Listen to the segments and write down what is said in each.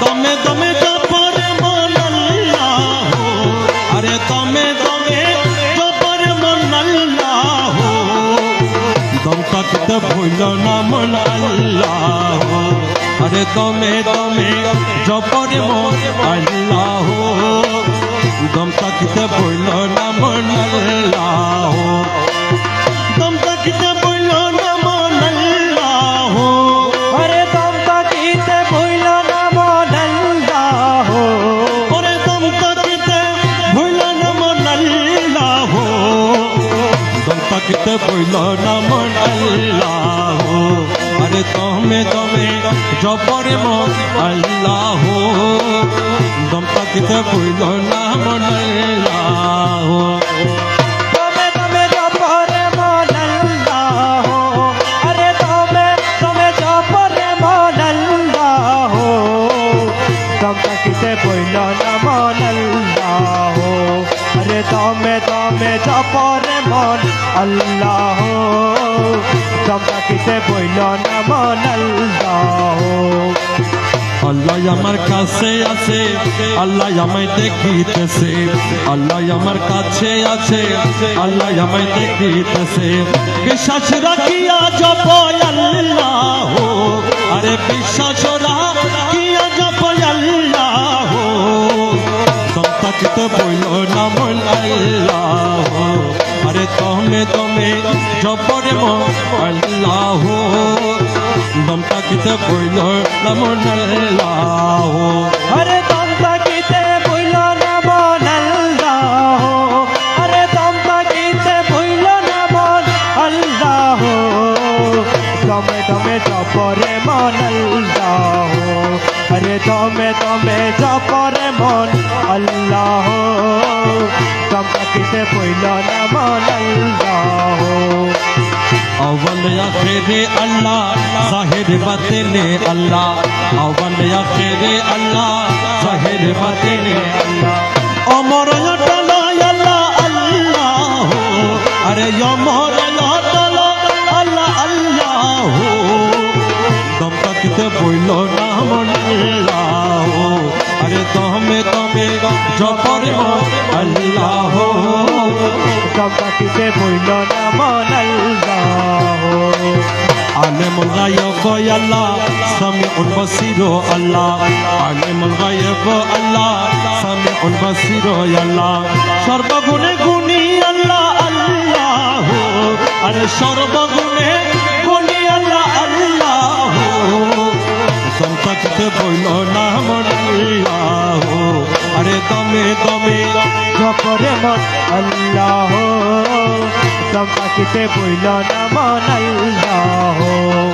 দমে দমে জপরে মন আল্লাহ। আরে দমে দমে জপরে মন আল্লাহ। দম থাকতে ভুল না মন আল্লাহ। আরে দমে দমে জপরে মন দম তাকিতে ভুইল না মন আল্লাহ আরে তমে তমে জপরে মন আল্লাহ দম তাকিতে ভুইল না মন আল্লাহ তাকিতে ভুইল না আল্লাহ আরে দমে দমে জপরে মন আল্লাহ দম তাকিতে ভুইল না আল্লাহ আমার কাছে আছে আল্লাহ আমায় দেখিতেছে আল্লাহ আমার কাছে আছে আল্লাহ আমায় দেখিতেছে বিশ্বাস রাখিয়া জপ আল্লাহ আরে বিশ্বাস রাখিয়া সন্তাকিত বইল নাম আল্লাহ। আরে তমে তমে জপরে মন আল্লাহ। দম তাকিতে বইল নাম আল্লাহ। আরে দম তাকিতে ভুইল না আল্লাহ। আরে দম তাকিতে ভুইল না আল্লাহ। দমে দমে জপরে মন আল্লাহ। আরে দমে দমে মন আল্লাহ কামকাকিতে পইল নামান আল্লাহ অবল আখেরে আল্লাহ জাহির বাতেনে আল্লাহ অবল আখেরে আল্লাহ জাহির বাতেনে আল্লাহ অমর অটল আল্লাহ আল্লাহ আরে অমর দম তাকিতে ভুইল না মন আল্লাহ عالم الغيب يا الله سميع بصير الله عالم الغيب الله سميع بصير يا الله সর্বগুণে গুণী আল্লাহ আল্লাহ আরে সর্বগুণে গুণী আল্লাহ আল্লাহ সম্পর্কে বইল নাম আল্লাহ আরে দমে দমে জপরে মন আল্লাহ দম তাকিতে ভুইল না মন আল্লাহ।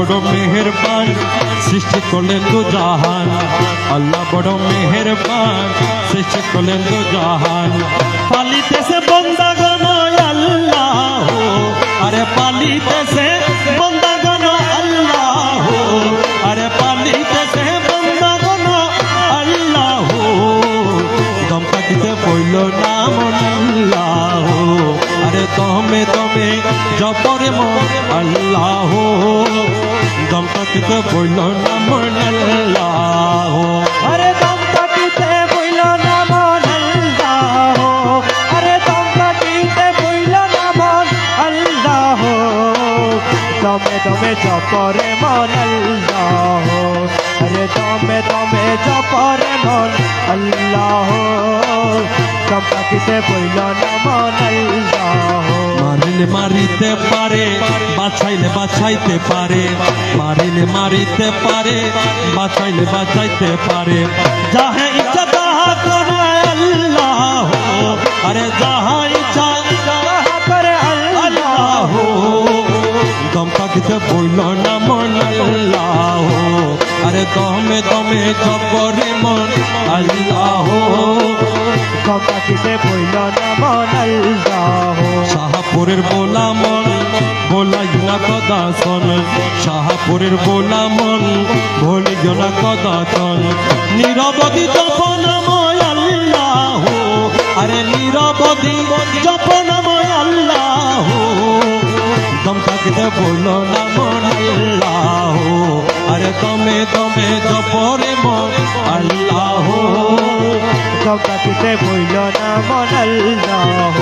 বড় মেহেরবান, সৃষ্টি করলেন তো জাহান। আল্লাহ বড় মেহেরবান, সৃষ্টি করলেন তো জাহান। পালিতেছে বন্দাগণ, আল্লাহ। আরে পালিতেছে বন্দাগণ, আল্লাহ। আরে পালিতেছে বন্দাগণ, আল্লাহ। দম পাখিতে পড়ল নাম আল্লাহ। আরে দমে দমে জপরে দম পাখিতে পড়ল নাম আল্লাহ আরে দম তাকিতে ভুইল না মন আল্লাহ আরে দম তাকিতে ভুইল না মন আল্লাহ দমে দমে জপরে মন আল্লাহ আরে দমে দমে জপরে মন আল্লাহ দম তাকিতে ভুইল না মন আল্লাহ মারিলে মারিতে পারে বাছাইলে বাছাইতে পারে, মারিলে মারিতে পারে বাছাইলে বাছাইতে পারে। যাহে ইচ্ছা তাহা করে আল্লাহ, আরে যাহা ইচ্ছা তাহা করে আল্লাহ। বইল না মন আল্লাহ। আরে দমে দমে জপরে মন আল্লাহ তাকিতে ভুইল না মন আল্লাহ শাহাপুরের বোলা মন ভোলাই না কদাচন শাহাপুরের বোলা মন ভোলি না কদাচন নিরবধি জপনময় আল্লাহ। আরে নিরবধি জপনময় আল্লাহ। দম থাকতে বলো না দম থাকিতে বইল না মন আল্লাহ